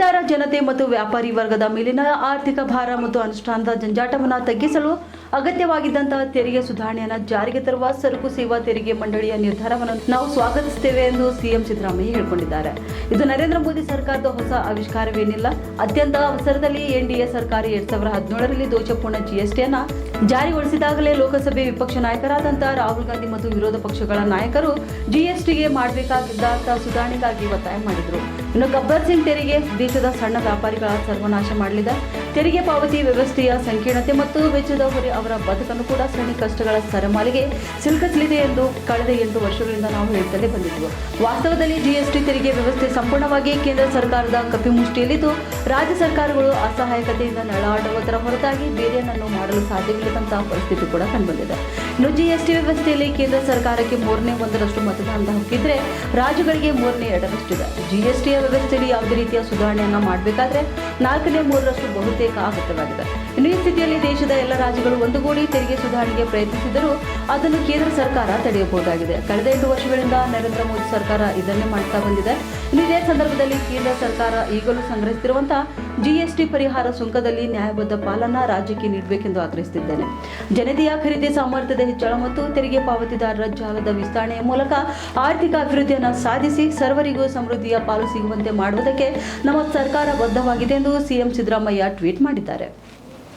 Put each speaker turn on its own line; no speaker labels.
ತೆರಿಗೆದಾರ ಜನತೆ ಮತ್ತು ವ್ಯಾಪಾರಿ ವರ್ಗದ ಮೇಲಿನ ಆರ್ಥಿಕ ಭಾರ ಮತ್ತು ಅನುಷ್ಠಾನದ ಜಂಜಾಟವನ್ನು ತಗ್ಗಿಸಲು ಅಗತ್ಯವಾಗಿದ್ದಂತಹ ತೆರಿಗೆ ಸುಧಾರಣೆಯನ್ನು ಜಾರಿಗೆ ತರುವ ಸರಕು ಸೇವಾ ತೆರಿಗೆ ಮಂಡಳಿಯ ನಿರ್ಧಾರವನ್ನು ನಾವು ಸ್ವಾಗತಿಸುತ್ತೇವೆ ಎಂದು ಸಿಎಂ ಸಿದ್ದರಾಮಯ್ಯ ಹೇಳಿಕೊಂಡಿದ್ದಾರೆ. ಇದು ನರೇಂದ್ರ ಮೋದಿ ಸರ್ಕಾರದ ಹೊಸ ಆವಿಷ್ಕಾರವೇನಿಲ್ಲ. ಅತ್ಯಂತ ಅವಸರದಲ್ಲಿ ಎನ್ಡಿಎ ಸರ್ಕಾರ ಎರಡ್ ಸಾವಿರದ ಹದಿನೇಳರಲ್ಲಿ ದೋಷಪೂರ್ಣ ಜಿಎಸ್ಟಿಯನ್ನು ಜಾರಿಗೊಳಿಸಿದಾಗಲೇ ಲೋಕಸಭೆ ವಿಪಕ್ಷ ನಾಯಕರಾದಂತಹ ರಾಹುಲ್ ಗಾಂಧಿ ಮತ್ತು ವಿರೋಧ ಪಕ್ಷಗಳ ನಾಯಕರು ಜಿಎಸ್ಟಿಗೆ ಮಾಡಬೇಕಾಗಿದ್ದಂತಹ ಸುಧಾರಣೆಗಾಗಿ ಒತ್ತಾಯ ಮಾಡಿದರು. ಇನ್ನು ಗಬ್ಬರ್ ಸಿಂಗ್ ತೆರಿಗೆ ದೇಶದ ಸಣ್ಣ ವ್ಯಾಪಾರಿಗಳ ಸರ್ವನಾಶ ಮಾಡಲಿದೆ. ತೆರಿಗೆ ಪಾವತಿ ವ್ಯವಸ್ಥೆಯ ಸಂಕೀರ್ಣತೆ ಮತ್ತು ವೆಚ್ಚದ ಹೊರೆ ಅವರ ಬದುಕನ್ನು ಕೂಡ ಸಣ್ಣ ಕಷ್ಟಗಳ ಸರಮಾಲಿಗೆ ಸಿಲುಕಿಸಲಿದೆ ಎಂದು ಕಳೆದ ಎಂಟು ವರ್ಷಗಳಿಂದ ನಾವು ಹೇಳುತ್ತಲೇ ಬಂದಿದ್ವು. ವಾಸ್ತವದಲ್ಲಿ ಜಿಎಸ್ಟಿ ತೆರಿಗೆ ವ್ಯವಸ್ಥೆ ಸಂಪೂರ್ಣವಾಗಿ ಕೇಂದ್ರ ಸರ್ಕಾರದ ಕಪಿಮುಷ್ಟಿಯಲ್ಲಿದ್ದು, ರಾಜ್ಯ ಸರ್ಕಾರಗಳು ಅಸಹಾಯಕತೆಯಿಂದ ನಳಾಡುವುದರ ಹೊರತಾಗಿ ಬೇರೆಯನ್ನನ್ನು ಮಾಡಲು ಸಾಧ್ಯವಿಲ್ಲದಂತಹ ಪರಿಸ್ಥಿತಿ ಕೂಡ ಕಂಡುಬಂದಿದೆ. ಇನ್ನು ಜಿಎಸ್ಟಿ ವ್ಯವಸ್ಥೆಯಲ್ಲಿ ಕೇಂದ್ರ ಸರ್ಕಾರಕ್ಕೆ ಮೂರನೇ ಒಂದರಷ್ಟು ಮತದಾನದ ಹಕ್ಕಿದ್ರೆ ರಾಜ್ಯಗಳಿಗೆ ಮೂರನೇ ಎರಡರಷ್ಟಿದೆ. ಜಿಎಸ್ಟಿಯ ವ್ಯವಸ್ಥೆಯಲ್ಲಿ ಯಾವುದೇ ರೀತಿಯ ಸುಧಾರಣೆಯನ್ನು ಮಾಡಬೇಕಾದ್ರೆ ನಾಲ್ಕನೇ ಮೂರರಷ್ಟು ಬಹುತೇಕ ಅಗತ್ಯವಾಗಿದೆ ಈ ಸ್ಥಿತಿಯಲ್ಲಿ ದೇಶದ ಎಲ್ಲ ರಾಜ್ಯಗಳು ಒಂದುಗೂಡಿ ತೆರಿಗೆ ಸುಧಾರಣೆಗೆ ಪ್ರಯತ್ನಿಸಿದರೂ ಅದನ್ನು ಕೇಂದ್ರ ಸರ್ಕಾರ ತಡೆಯಬಹುದಾಗಿದೆ. ಕಳೆದ ಎಂಟು ವರ್ಷಗಳಿಂದ ನರೇಂದ್ರ ಮೋದಿ ಸರ್ಕಾರ ಇದನ್ನೇ ಮಾಡ್ತಾ ಬಂದಿದೆ. ಇದೇ ಸಂದರ್ಭದಲ್ಲಿ ಕೇಂದ್ರ ಸರ್ಕಾರ ಈಗಲೂ ಸಂಗ್ರಹಿಸುತ್ತಿರುವಂತಹ ಜಿಎಸ್ಟಿ ಪರಿಹಾರ ಸುಂಕದಲ್ಲಿ ನ್ಯಾಯಬದ್ಧ ಪಾಲನಾ ರಾಜ್ಯಕ್ಕೆ ನೀಡಬೇಕೆಂದು ಆಗ್ರಹಿಸುತ್ತಿದ್ದೇನೆ. ಜನತೆಯ ಖರೀದಿ ಸಾಮರ್ಥ್ಯದ ಹೆಚ್ಚಳ ಮತ್ತು ತೆರಿಗೆ ಪಾವತಿದಾರರ ಜಾಲದ ವಿಸ್ತರಣೆಯ ಮೂಲಕ ಆರ್ಥಿಕ ಅಭಿವೃದ್ಧಿಯನ್ನು ಸಾಧಿಸಿ ಸರ್ವರಿಗೂ ಸಮೃದ್ಧಿಯ ಪಾಲು ಸಿಗುವಂತೆ ಮಾಡುವುದಕ್ಕೆ ನಮ್ಮ ಸರ್ಕಾರ ಬದ್ಧವಾಗಿದೆ ಎಂದು ಸಿಎಂ ಸಿದ್ದರಾಮಯ್ಯ ಟ್ವೀಟ್ ಮಾಡಿದ್ದಾರೆ.